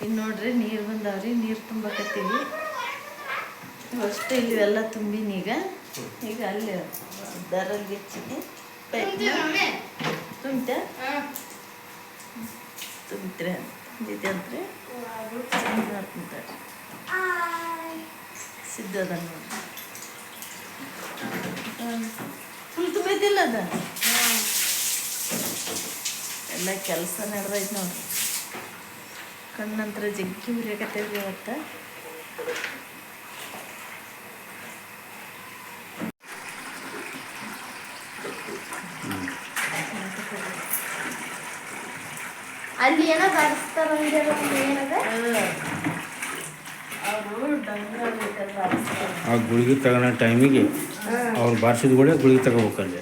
ಇನ್ನು ನೋಡ್ರಿ ನೀರು ಬಂದಾವ್ರಿ ನೀರು ತುಂಬಕತ್ತೀವಿ. ಅಷ್ಟು ಇಲ್ಲಿ ಎಲ್ಲ ತುಂಬಿನ ಈಗ. ಈಗ ಅಲ್ಲಿ ದರಲ್ಲಿ ಹೆಚ್ಚಿಗೆ ತುಂಬ್ತೆ ತುಂಬಿತ್ರಿ ತುಂಬಿದೆ ತುಂಬ್ತಾರೆ ಸಿದ್ಧದ ನೋಡಿ ಫುಲ್ ತುಂಬಿದ್ದಿಲ್ಲ ಅದ? ಎಲ್ಲ ಕೆಲಸ ನಡೆದೈತೆ ನೋಡ್ರಿ. ಕಣ್ಣಂತರ ಜಗ್ಗಿ ಉರಿಯಕತ್ತೈತಿ ಇವತ್ತು. ಅಲ್ಲಿ ಏನೋ ಬಾರಿಸ್ತಾರ. ಆ ಗುಳಿಗೆ ತಗೊಳ್ಳೋ ಟೈಮಿಗೆ ಅವ್ರು ಬಾರಿಸಿದ ಕೂಡ ಗುಳಿಗೆ ತಗೋಬೇಕಲ್ಲಿ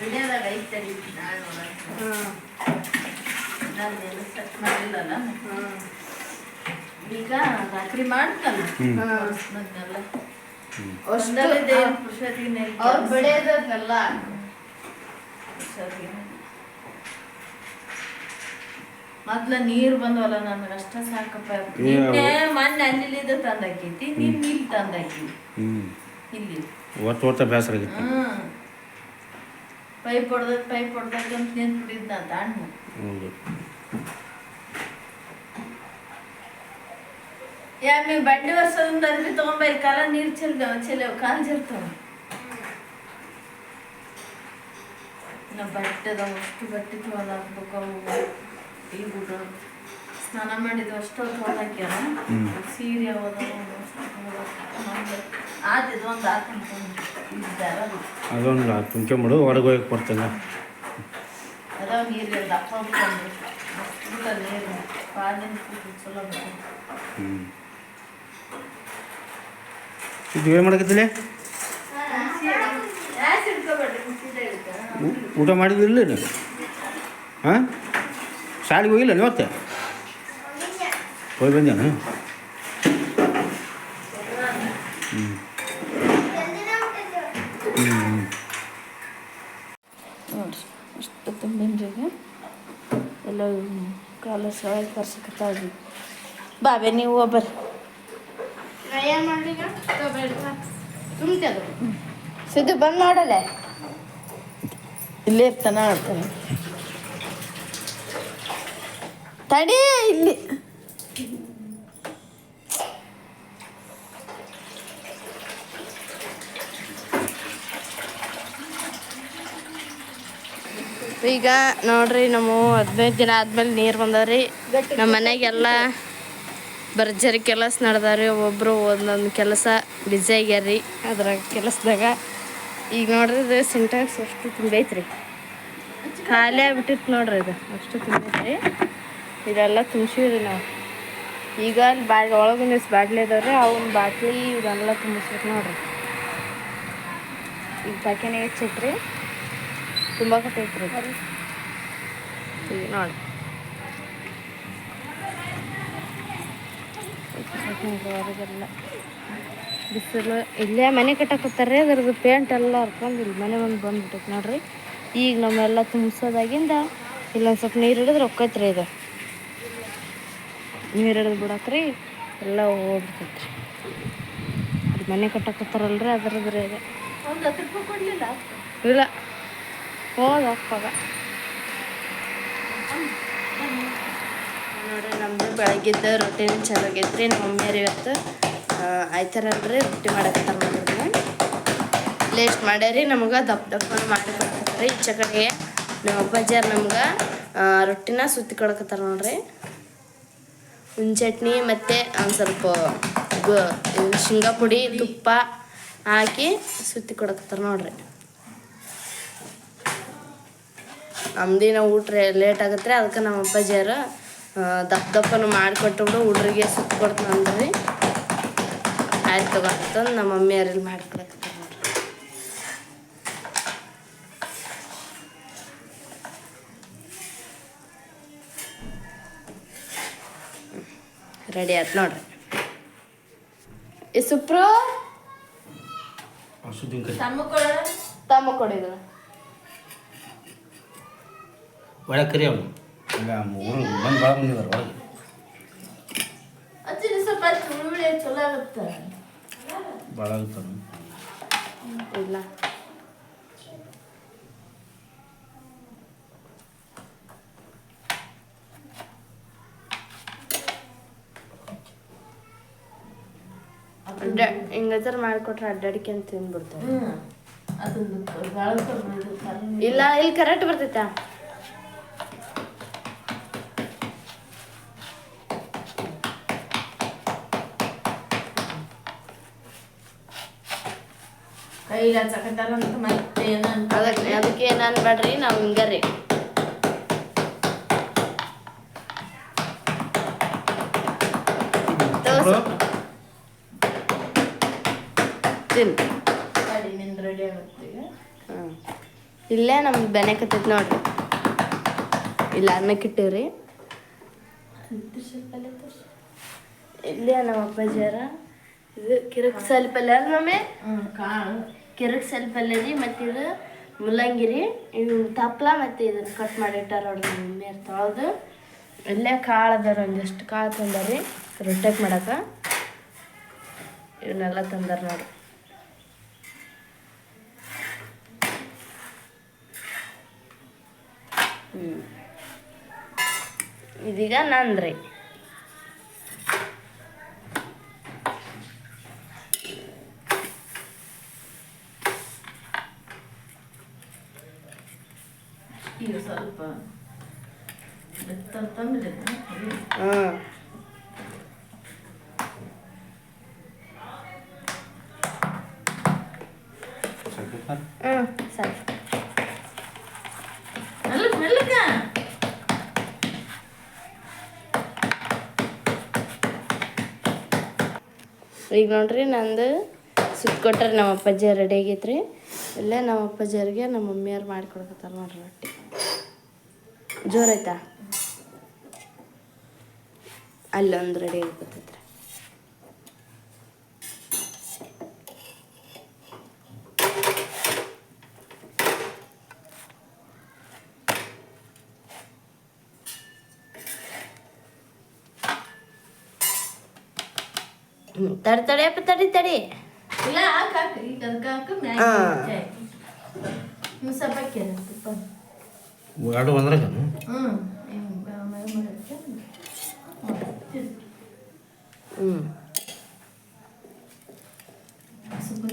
ವಿಡಿಯೋದಾಗ ಐತೆ ತಡಿ, ನಾಳೆ ನೋಡೋಣ. ನಾನು ಏನು set ಮಾಡಿಲ್ಲಲ್ಲ. ಈಗ ರಾತ್ರಿ. ಮೊದ್ಲೆಲ್ಲ. ಅಷ್ಟು ಒಂದಲ್ಲೇ ದೇವ್ರ ಪುರುಷರಿಗೆ ಅವ್ರು ಬೆಳೆಯೋದನ್ನೆಲ್ಲ ಮೊದ್ಲ ನೀರ್ ಬಂದವಲ್ಲ ನನಗೆ ಅಷ್ಟ ಸಾಕಪ್ಪ. ನಿನ್ನೆ ಮೊನ್ನೆ ಅಲ್ಲಿಲ್ಲಿದ್ದ ತಂದಾಕೈತಿ ನೀನ್ ಇಲ್ಲಿ ತಂದಾಕಿ. ಇಲ್ಲಿ. ಒತ್ತ ಬೇಸರ ಆಗಿತ್ತು ಪೈಪ್ ಹೊಡ್ದದ್ ಪೈಪ್ ಹೊಡ್ದಾಗ ಅಂತ ನಿಂತು ಬಿಡಿದ್ನ ಯಾ ನೀವು ಬಂಡಿ ವರ್ಷದಿಂದ ಅರ್ಬಿ ತಗೊಂಬರಿ ಕಾಲ ನೀರು ಚೆಲ್ದ ಚೆಲ್ಲ ಕಾಲು ಜರ್ತಾವ ನಾ ಬಟ್ಟೆದ ಅಷ್ಟು ಬಟ್ಟೆ ತೊಳೆದು ಹಾಕ್ಬೇಕು ಅವು ಈ ಗುಡ್ಡ ಸ್ನಾನ ಮಾಡಿದ್ದು ಅಷ್ಟು ತೊಳೆದಾಕ್ಯಾರ ಹ್ಮ್. ಸೀರೆ ಅವದ ಆದಿದ್ದು ಒಂದು ಹಾಕೊಂಡು ಇದ್ದಾರ ಅದೊಂದು ತುಂಬ್ಕೊಂಬಿಡು ಹೊರಗೆ ಹೋಗಕ್ಕೆ ಬರ್ತಲ್ಲ ಅದಾವ ನೀರು ದಪ್ಪ ಬಂದು ಮಸ್ತ್ ನೀರು ಪಾಲಿನ ಕೂತು ಚಲೋ ಬರ್ತದೆ ಹ್ಞೂ ಇದು ಏನು ಮಾಡಕತ್ತಿಲ್ಲ ಊಟ ಮಾಡಿದಿಲ್ಲ ನೀವು ಹಾಂ? ಶಾಲೆಗೆ ಹೋಗಿಲ್ಲ ನೀವತ್ತೆ ಹೋಗಿ ಬಂದೇನು? ಹ್ಞೂ ಹ್ಞೂ ನೋಡ್ರಿ, ಅಷ್ಟು ತುಂಬಿನ್ರಿಗೆ ಎಲ್ಲ ಕಾಲ ಸವಾಯಿ ಕರ್ಸಕತ್ತಾವ್ರಿ ಬಾಬೆ ನೀವು ಒಬ್ಬರು. ಸಿದ್ದು ಬಂದ್ ನೋಡಲೆ? ಇಲ್ಲೇ ಇರ್ತಾನ ಆಡ್ತಾನೆ ತಡಿ ಇಲ್ಲಿ. ಈಗ ನೋಡ್ರಿ ನಮ್ಮ ಹದಿನೈದು ದಿನ ಆದ್ಮೇಲೆ ನೀರು ಬಂದವ್ರಿ ನಮ್ಮ ಮನೆಗೆಲ್ಲ ಭರ್ಜರಿ ಕೆಲಸ ನಡೆದಾರಿ ಒಬ್ಬರು ಒಂದೊಂದು ಕೆಲಸ ಬಿಜಿ ಆಗ್ಯಾರ್ರಿ. ಅದ್ರಾಗ ಕೆಲಸದಾಗ ಈಗ ನೋಡ್ರಿ ಸಿಂಟ್ಯಾಕ್ಸ್ ಅಷ್ಟು ತುಂಬೈತ್ರಿ ಖಾಲಿ ಆಗ್ಬಿಟ್ಟಿತ್ತು ನೋಡ್ರಿ ಇದು. ಅಷ್ಟು ತುಂಬೈತ್ರಿ ಇದೆಲ್ಲ ತುಂಬಿಸಿವ್ರಿ ನಾವು. ಈಗ ಅಲ್ಲಿ ಬಾ ಒಳಗಿನ ಇಷ್ಟ್ ಬಾಟ್ಲಿ ಇದಾವ್ರಿ, ಅವನ ಬಾಟ್ಲಿ ಇದೆಲ್ಲ ತುಂಬಿಸ್ಬೇಕು ನೋಡ್ರಿ. ಈಗ ಪ್ಯಾಕಿನಾಗ ತುಂಬ ಕಟ್ಟೈತ್ರಿ. ಈಗ ನೋಡಿ ಹೊರಗೆಲ್ಲ ಬಿಸಿಲು ಇಲ್ಲೇ ಮನೆ ಕಟ್ಟಕತ್ತಾರ್ರಿ, ಅದ್ರದ್ದು ಪೇಂಟ್ ಎಲ್ಲ ಹರ್ಕೊಂಡು ಇಲ್ಲಿ ಮನೆ ಒಂದು ಬಂದ್ಬಿಟ್ಟೈತೆ ನೋಡ್ರಿ. ಈಗ ನಮ್ಮೆಲ್ಲ ತುಂಬಿಸೋದಾಗಿಂದ ಇಲ್ಲೊಂದು ಸ್ವಲ್ಪ ನೀರು ಹಿಡಿದ್ರೆ ಒಕ್ಕೈತ್ರಿ ಇದು. ನೀರು ಹಿಡಿದು ಬಿಡಕ್ರಿ ಎಲ್ಲ ಹೋಗ್ಬಿಡ್ತೈತ್ರಿ. ಅದು ಮನೆ ಕಟ್ಟಕತ್ತಾರಲ್ರಿ ಅದ್ರದ್ದು ರೀ ಇದು. ಇಲ್ಲ. ಹೋದ ಅಪ್ಪಾಗ ನೋಡ್ರಿ, ನಮ್ದು ಬೆಳಗ್ಗಿದ್ದ ರೊಟ್ಟಿನ ಚೆನ್ನಾಗೈತ್ರಿ. ನಮ್ಮ ಮಮ್ಮಿಯರು ಇವತ್ತು ಆಯ್ತಾರಲ್ರಿ, ರೊಟ್ಟಿ ಮಾಡಕತ್ತಾರ ನೋಡ್ರಿ. ಲೇಸ್ಟ್ ಮಾಡ್ಯಾರಿ, ನಮ್ಗೆ ದಪ್ಪ ದಪ್ಪನ ಮಾಡಿ ಕೊಡ್ತಾರೆ ಈಚೆ ಕಡೆಗೆ ನಮ್ಮ ಅಪ್ಪಾಜಿಯರ್ ನಮ್ಗೆ ರೊಟ್ಟಿನ ಸುತ್ತಿ ಕೊಡಕತ್ತಾರ ನೋಡ್ರಿ. ಚಟ್ನಿ ಮತ್ತು ಒಂದು ಸ್ವಲ್ಪ ಶೇಂಗಾ ಪುಡಿ, ತುಪ್ಪ ಹಾಕಿ ಸುತ್ತಿ ಕೊಡಕತ್ತಾರ ನೋಡ್ರಿ. ನಮ್ದಿನ ಊಟ ಲೇಟ್ ಆಗತ್ತೆ ಅದಕ್ಕೆ ನಮ್ಮ ಅಪ್ಪಾಜಿಯರು ದಪ್ಪ ದಪ್ಪನು ಮಾಡಿಕೊಟ್ಟು ಹುಡ್ರಿಗೆ ಸುತ್ತ ಕೊಡ್ತಾನಂದ್ರಿ ಆಯ್ತು ತಗೊಂತಂದು ನಮ್ಮ ಮಮ್ಮಿ ಅವ್ರಲ್ಲಿ ಮಾಡ್ಕೊಳಕ್ಕೆ ರೆಡಿ ಆಯ್ತು ನೋಡ್ರಿ. ಈ ಸುಪ್ರು? ಸುದ್ದಿನ ತಮ್ಮ ಕೊಡ. ತಮ್ಮ ಕೊಡಿದ್ರು. ಒಳಕರಿ ಅವನು ಈಗ ಮೂರು ಮಂದಿ ಭಾಳ ಬಂದಿದ್ದಾರೆ ಒಳಗೆ ಹಚ್ಚಿನ ಸ್ವಲ್ಪ ಹಚ್ಚಿ ಚಲೋ ಆಗುತ್ತೆ? ಭಾಳ ಆಗುತ್ತಾನೆ ಇಲ್ಲ. ಅಡ್ಡ ಹಿಂಗತರ ಮಾಡಿಕೊಟ್ರೆ ಅಡ್ಡಾಡಿಕೆ ಅಂತ ತಿಂದ್ಬಿಡ್ತಾರೆ. ಇಲ್ಲ ಇಲ್ಲಿ ಕರೆಕ್ಟ್ ಬರ್ತೈತಾ? ಕೈಗೆ ಹಚ್ಚಕತ್ತಾರಂತ ಮತ್ತೆ ಏನೋ ಅದಕ್ಕೆ ಅದಕ್ಕೆ ಏನು ಅನ್ಬೇಡ್ರಿ ನಾವು ಹಿಂಗರಿ. ತಿನ್ ಗಾಡಿ ನಿಂದು ರೆಡಿ ಆಗುತ್ತೆ ಹ್ಮ್. ಇಲ್ಲೇ ನಮ್ದು ಬೆನೆಕತ್ತೈತಿ ನೋಡ್ರಿ. ಇಲ್ಲ ಅನ್ನಕ್ಕೆ ಇಟ್ಟಿವ್ರಿ ಇಲ್ಲೇ ನಮ್ಮ ಅಪ್ಪಾಜಿಯರ ಇದು ಕಿರಕ್ ಸಲ್ಪ ಅಲ್ಲ ಮಮ್ಮಿ? ಕಾಳು. ಕಿರಕ್ ಪಲ್ಯ ರೀ, ಮತ್ತು ಇದು ಮುಲ್ಲಂಗಿ ರೀ ಇವು ತಪ್ಪಲ ಮತ್ತು ಇದು ಕಟ್ ಮಾಡಿ ಇಟ್ಟಾರ ನೋಡ್ರಿ ಮಮ್ಮಿಯರ್ ತೊಳೆದು. ಇಲ್ಲೇ ಕಾಳು ಅದಾರ ಒಂದಿಷ್ಟು ಕಾಳು ತಂದಾರಿ ರೊಟ್ಟೆಗೆ ಮಾಡಕ್ಕೆ ಇವನ್ನೆಲ್ಲ ತಂದಾರ ನೋಡಿ ಇದೀಗ ನಂದ್ರಿ ಈಗ ಸ್ವಲ್ಪ ತಂದ್ರೆ ಹ್ಞೂ ಹ್ಞೂ ಸರಿ. ಈಗ ನೋಡ್ರಿ, ನಂದು ಸುತ್ತ ಕೊಟ್ಟರೆ ನಮ್ಮ ಅಪ್ಪಾಜಿ ರೆಡಿ ಆಗೈತ್ರಿ. ಇಲ್ಲೇ, ನಮ್ಮ ಅಪ್ಪಾಜಿಯವ್ರಿಗೆ ನಮ್ಮ ಮಮ್ಮಿಯವ್ರು ಮಾಡಿಕೊಡ್ಕತ್ತಾರ ನೋಡ್ರಿ ರೊಟ್ಟಿ. ಜೋರೈತಾ ಅಲ್ಲೊಂದು ರೆಡಿ ಆಗ್ಬಿಟ್ಟೈತ್ರಿ ಹ್ಞೂ ತಡಿ ತಡಿಯಪ್ಪ ತಡಿ ತಡಿ ಇಲ್ಲ ಹಾಕ್ ಹಾಕ್ ಈಗ ಅದಕ್ಕೆ ಹಾಕು ಮ್ಯಾಗ ಹಾ. ತಡಿ ಅಪ್ಪ ತಡಿ ತಡಿ ಎರಡು ಒಂದ್ರಾಗ ಹ್ಞೂ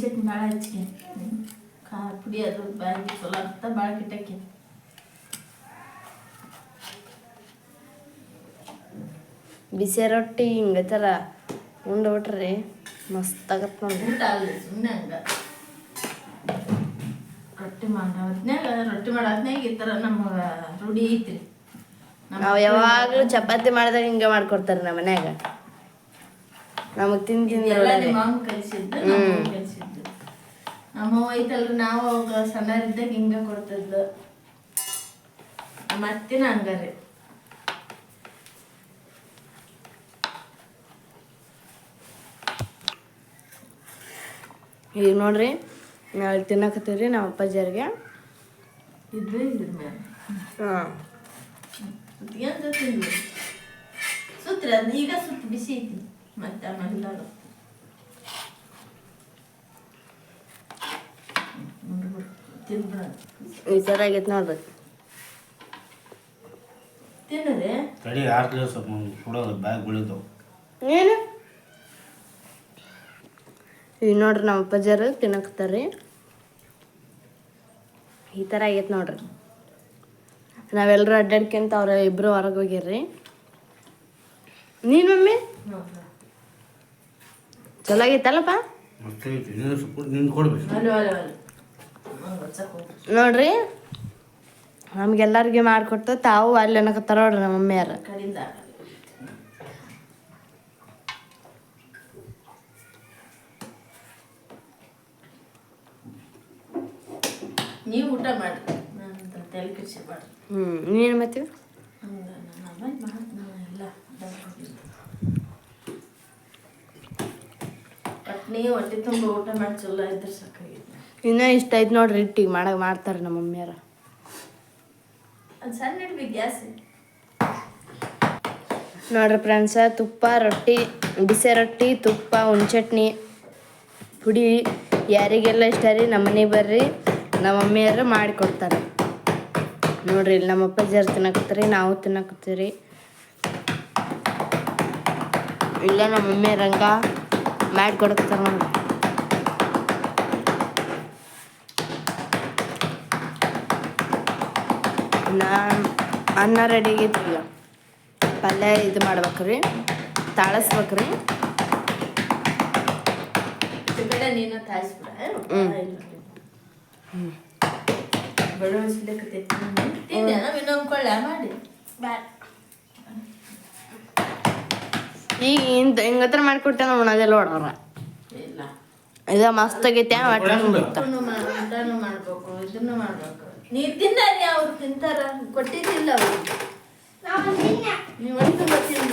ಚಟ್ನಿ ಭಾಳ ಹಚ್ಕೆ ಖಾರ ಪುಡಿ ಅದು ಬಾಯಿಗೆ ಚಲೋ ಆಗ್ತಾ ಭಾಳ ಕಿಟ್ಟಕ್ಕೆ ಬಿಸಿ ರೊಟ್ಟಿ ಹಿಂಗೆ ಥರ ಉಂಡು ಬಿಟ್ರಿ ಮಸ್ತ್ ಸುಮ್ಮನೆ ಹಂಗ. ರೊಟ್ಟಿ ಮಾಡೋ ಹೊತ್ನ್ಯಾಗ ರೊಟ್ಟಿ ಮಾಡೋ ಹೊತ್ನ್ಯಾಗ ಈ ಥರ ನಮಗೆ ರೂಢಿ ಐತ್ರಿ. ನಾವು ಯಾವಾಗಲೂ ಚಪಾತಿ ಮಾಡಿದಾಗ ಹಿಂಗೆ ಮಾಡ್ಕೊಡ್ತಾರೆ ನಮ್ಮ ಮನ್ಯಾಗ. ನಮಗೆ ತಿಂದು ತಿಂದು ಕಲಿಸಿದ್ದು ಕಲಿಸಿದ್ದು. ನಮ್ಮ ಅವ್ವ ಐತಲ್ರಿ ನಾವು ಅವಾಗ ಸಣ್ಣರಿದ್ದಾಗ ಹಿಂಗೆ ಕೊಡ್ತಿದ್ಲು. ನಮ್ಮ ಅತ್ತಿನ ಹಂಗಾರಿ ಈಗ ನೋಡ್ರಿ ನಾವು ತಿನ್ನಕತ್ತೀವಿ ರೀ ನಮ್ಮ ಅಪ್ಪಾಜಿಯವ್ರಿಗೆ. ಇದ್ರೆ ಇದ್ರ ಮೇಲೆ ಹಾಂ. ಸುತ್ರಿ ಅದು ಈಗ ಸುತ್ತ ಬಿಸಿ ಐತಿ ಮತ್ತೆ ಆಮೇಲೆ ಈ ಥರ ಆಗೈತೆ ನೋಡ್ರಿ. ತಿನ್ನದೆ ತಡಿ ಆರು ಸ್ವಲ್ಪ ಸುಡೋದು ಬ್ಯಾಗ್ ಗುಳಿದವು ಏನು? ಈಗ ನೋಡ್ರಿ ನಮ್ಮ ಅಪ್ಪಾಜಿಯರು ತಿನ್ನಕತ್ತಾರ್ರಿ. ಈ ಥರ ಆಗೈತೆ ನೋಡ್ರಿ. ನಾವೆಲ್ಲರೂ ಅಡ್ಡಾಡ್ಕೊಂತ ಅವ್ರ ಇಬ್ಬರು ಹೊರಗೆ ಹೋಗ್ಯಾರ್ರಿ ನೀನು ಮಮ್ಮಿ? ಚಲೋ ಆಗೈತಲ್ಲಪ್ಪ. ನೋಡ್ರಿ, ನಮ್ಗೆಲ್ಲರಿಗೆ ಮಾಡಿಕೊಟ್ಟು ತಾವು ಅಲ್ಲಿ ಅನ್ನಕತ್ತಾರ ನೋಡ್ರಿ ನಮ್ಮ ಮಮ್ಮಿಯಾರ ನೀವು ಊಟ ಮಾಡಿ ನಾನು ತಲೆ ಹ್ಞೂ ನೀನು ನಾನು ತುಂಬ ಊಟ ಮಾಡಿ ಚಲೋ ಇದ್ರೆ ಸಾಕಾಗೈತೆ. ಇನ್ನೂ ಇಷ್ಟ ಐತೆ ನೋಡ್ರಿ ಇಟ್ಟಿಗೆ ಮಾಡಕ್ ಮಾಡ್ತಾರೆ ನಮ್ಮ ಮಮ್ಮಿಯಾರ ನೋಡ್ರಿ ಫ್ರೆಂಡ್ಸ ತುಪ್ಪ ರೊಟ್ಟಿ ಬಿಸಿ ರೊಟ್ಟಿ ತುಪ್ಪ ಹುಣ್ಚಟ್ನಿ ಪುಡಿ. ಯಾರಿಗೆಲ್ಲ ಇಷ್ಟ ರೀ ನಮ್ಮನೆ ಬರ್ರಿ. ನಮ್ಮ ಮಮ್ಮಿಯರು ಮಾಡಿಕೊಡ್ತಾರೆ. ನೋಡ್ರಿ ಇಲ್ಲಿ ನಮ್ಮ ಅಪ್ಪಾಜಿಯವ್ರು ತಿನ್ನಕತ್ತೀರಿ ನಾವು ತಿನ್ನಕತ್ತೀರಿ. ಇಲ್ಲ ನಮ್ಮ ಮಮ್ಮಿ ರಂಗ ಮಾಡಿಕೊಡ್ತಾರೆ ನೋಡ್ರಿ. ನಾ ಅನ್ನ ರೆಡಿ ಆಗೈತಿ ಈಗ ಪಲ್ಯ ಇದು ಮಾಡ್ಬೇಕ್ರಿ ತಾಳಸ್ಬೇಕ್ರಿ. ನೀನು ತಾಯಿಸ್ಬಿಡ ಹ್ಮ್. ಬೆಳವಣಿಸ್ಲಿಕ್ಕೆ ತಿಂದೆ ನಾವು ಇನ್ನೊಂದು ಕೊಳ್ಳೆ ಮಾಡಿ. ಈಗ ಇಂತ ಹಿಂಗತ್ರ ಮಾಡಿಕೊಟ್ಟೆ ನಾವು ಉಣೋದೆಲ್ಲ ನೋಡೋರ ಇಲ್ಲ. ಇದು ಮಸ್ತ್ ಆಗೈತೆ ಮಾ- ಮಾಡ್ಬೇಕು ಇದನ್ನು ಮಾಡ್ಬೇಕು. ನೀ ತಿಂದಾರಿ ಅವ್ರು ತಿಂತಾರ. ಕೊಟ್ಟಿದ್ದಿಲ್ಲ ಅವ್ರು. ನೀವು ಒಂದು ಗೊತ್ತಿಲ್ಲ